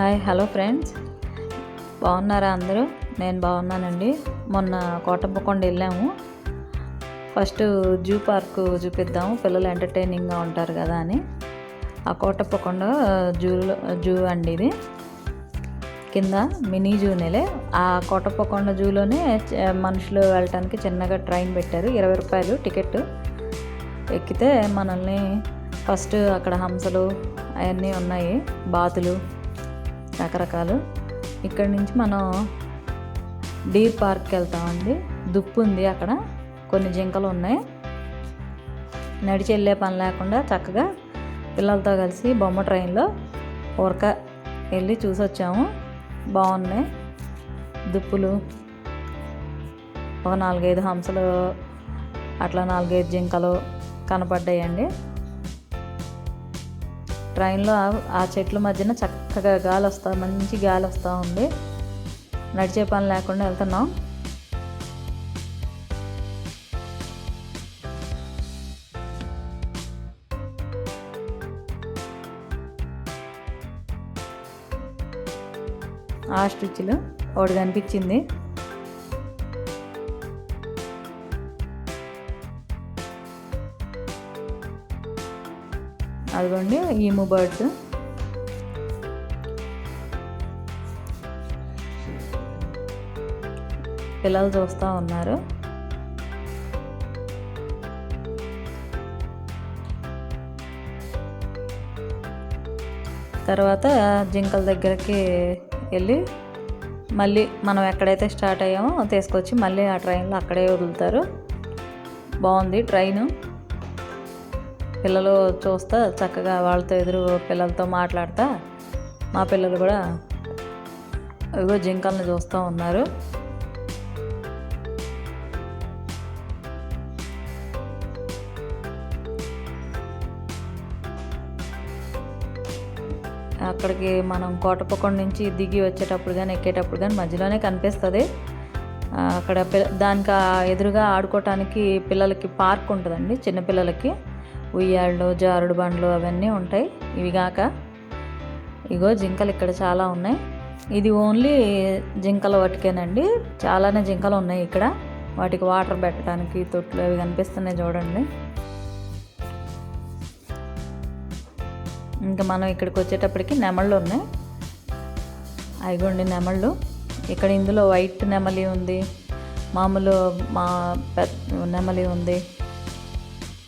Hi hello friends. బాగున్నారా అందరూ? నేను బాగున్నానండి. మొన్న కోటప్పకొండ వెళ్ళాము. ఫస్ట్ జూ పార్క్ చూపిద్దాము. పిల్లలు ఎంటర్టైనింగ్గా ఉంటారు కదా అని. ఆ కోటప్పకొండ జూలో జూ అండి ఇది. కింద మినీ జూనేలే. ఆ కోటప్పకొండ జూలోనే మనుషులు వెళ్ళటానికి చిన్నగా ట్రైన్ పెట్టారు. ఇరవై రూపాయలు టికెట్. ఎక్కితే మనల్ని ఫస్ట్ అక్కడ హంసలు అవన్నీ ఉన్నాయి. బాతులు రకరకాలు. ఇక్కడ నుంచి మనం డీర్ పార్క్కి వెళ్తామండి. దుప్పు ఉంది అక్కడ. కొన్ని జింకలు ఉన్నాయి. నడిచి వెళ్ళే పని లేకుండా చక్కగా పిల్లలతో కలిసి బొమ్మ ట్రైన్లో ఊరక వెళ్ళి చూసి వచ్చాము బాగున్నాయి దుప్పులు. ఒక నాలుగైదు హంసలు అట్లా నాలుగైదు జింకలు కనపడ్డాయండి. ట్రైన్లో ఆ- చెట్ల మధ్యన చక్కగా గాలి వస్తా మంచి గాలి వస్తూ ఉంది. నడిచే పని లేకుండా వెళ్తున్నాం. ఆ స్టిచ్లు ఒకటి కనిపించింది. అదిగోండి ఈము బర్డ్స్ పిల్లలు చూస్తూ ఉన్నారు. తర్వాత జింకల దగ్గరికి వెళ్ళి మళ్ళీ మనం ఎక్కడైతే స్టార్ట్ అయ్యామో తీసుకొచ్చి మళ్ళీ ఆ ట్రైన్లో అక్కడే వదులుతారు. బాగుంది ట్రైను. పిల్లలు చూస్తా చక్కగా వాళ్ళతో ఎదురు పిల్లలతో మాట్లాడతా. మా పిల్లలు కూడా ఇగో జింకలను చూస్తూ ఉన్నారు. అక్కడికి మనం కోటపకొండ నుంచి దిగి వచ్చేటప్పుడు కానీ ఎక్కేటప్పుడు కానీ మధ్యలోనే కనిపిస్తుంది. అక్కడ పిల్ల- దానికి ఎదురుగా ఆడుకోవటానికి పిల్లలకి పార్క్ ఉంటుందండి చిన్నపిల్లలకి ఉయ్యాళ్ళు జారుడు బండ్లు అవన్నీ ఉంటాయి. ఇవి కాక ఇగో జింకలు ఇక్కడ చాలా ఉన్నాయి. ఇది ఓన్లీ జింకల వాటికేనండి. చాలానే జింకలు ఉన్నాయి ఇక్కడ. వాటికి వాటర్ పెట్టడానికి తొట్లు అవి కనిపిస్తున్నాయి చూడండి. ఇంకా మనం ఇక్కడికి వచ్చేటప్పటికి నెమళ్ళు ఉన్నాయి. అయిగోండి నెమళ్ళు. ఇక్కడ ఇందులో వైట్ నెమలి ఉంది. మామూలు మా పెద్ద నెమలి ఉంది.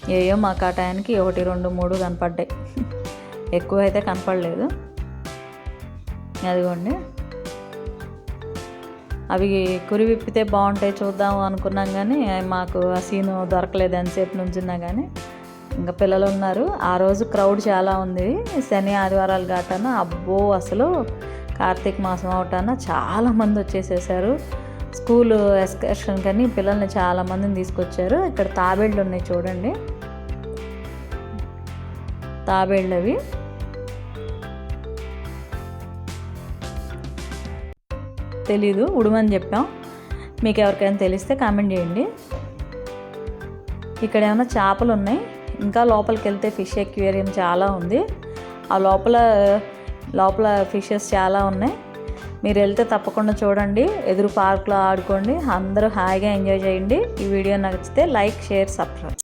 ఏయో మాకు ఆ టయానికి ఒకటి రెండు మూడు కనపడ్డాయి. ఎక్కువ అయితే కనపడలేదు. అదిగోండి. అవి కురి విప్పితే బాగుంటాయి చూద్దాం అనుకున్నాం కానీ మాకు ఆ సీను దొరకలేదు ఎంతసేపు నుంచిన్నా కానీ. ఇంకా పిల్లలు ఉన్నారు. ఆ రోజు క్రౌడ్ చాలా ఉంది. శని ఆదివారాలు కాటాన అబ్బో అసలు కార్తీక మాసం అవటాన చాలా మంది వచ్చేసేసారు. స్కూల్ ఎక్స్కర్షన్ కానీ పిల్లల్ని చాలా మందిని తీసుకొచ్చారు. ఇక్కడ తాబేళ్ళు ఉన్నాయి చూడండి. తాబేళ్ళు అవి. తెలీదు ఉడుమని చెప్పాం. మీకు ఎవరికైనా తెలిస్తే కామెంట్ చేయండి. ఇక్కడ ఏమైనా చేపలు ఉన్నాయి? ఇంకా లోపలికి వెళ్తే ఫిష్ ఎక్వేరియం చాలా ఉంది. ఆ లోపల లోపల ఫిషెస్ చాలా ఉన్నాయి. మీరు వెళ్తే తప్పకుండా చూడండి. ఎదురు పార్క్లో ఆడుకోండి. అందరూ హాయిగా ఎంజాయ్ చేయండి. ఈ వీడియో నచ్చితే లైక్ షేర్ సబ్స్క్రైబ్.